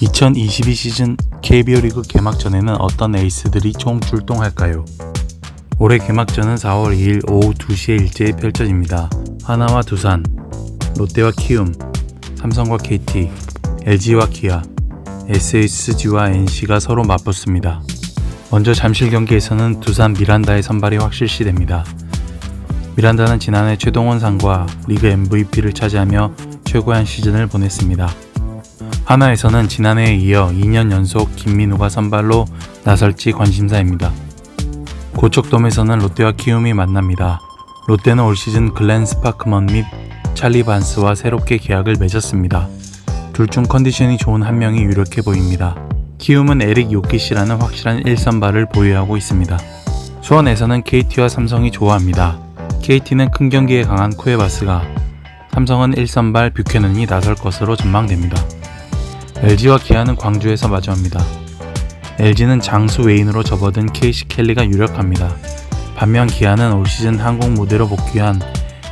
2022 시즌 KBO 리그 개막전에는 어떤 에이스들이 총 출동할까요? 올해 개막전은 4월 2일 오후 2시에 일제히 펼쳐집니다. 하나와 두산, 롯데와 키움, 삼성과 KT, LG와 기아, SSG와 NC가 서로 맞붙습니다. 먼저 잠실 경기에서는 두산 미란다의 선발이 확실시됩니다. 미란다는 지난해 최동원 상과 리그 MVP를 차지하며 최고의 한 시즌을 보냈습니다. 하나에서는 지난해에 이어 2년 연속 김민우가 선발로 나설지 관심사입니다. 고척돔에서는 롯데와 키움이 만납니다. 롯데는 올 시즌 글렌 스파크먼 및 찰리 반스와 새롭게 계약을 맺었습니다. 둘 중 컨디션이 좋은 한 명이 유력해 보입니다. 키움은 에릭 요키시라는 확실한 1선발을 보유하고 있습니다. 수원에서는 KT와 삼성이 좋아합니다. KT는 큰 경기에 강한 쿠에바스가, 삼성은 1선발 뷰캐넌이 나설 것으로 전망됩니다. LG와 기아는 광주에서 마주합니다. LG는 장수 외인으로 접어든 케이시 켈리가 유력합니다. 반면 기아는 올 시즌 한국 무대로 복귀한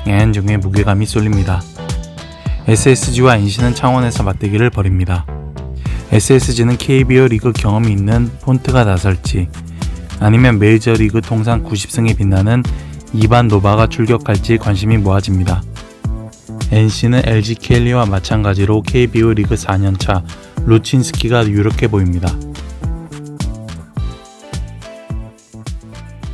양현종의 무게감이 쏠립니다. SSG와 NC는 창원에서 맞대기를 벌입니다. SSG는 KBO 리그 경험이 있는 폰트가 나설지 아니면 메이저리그 통산 90승에 빛나는 이반 노바가 출격할지 관심이 모아집니다. NC는 LG 켈리와 마찬가지로 KBO 리그 4년차 루친스키가 유력해 보입니다.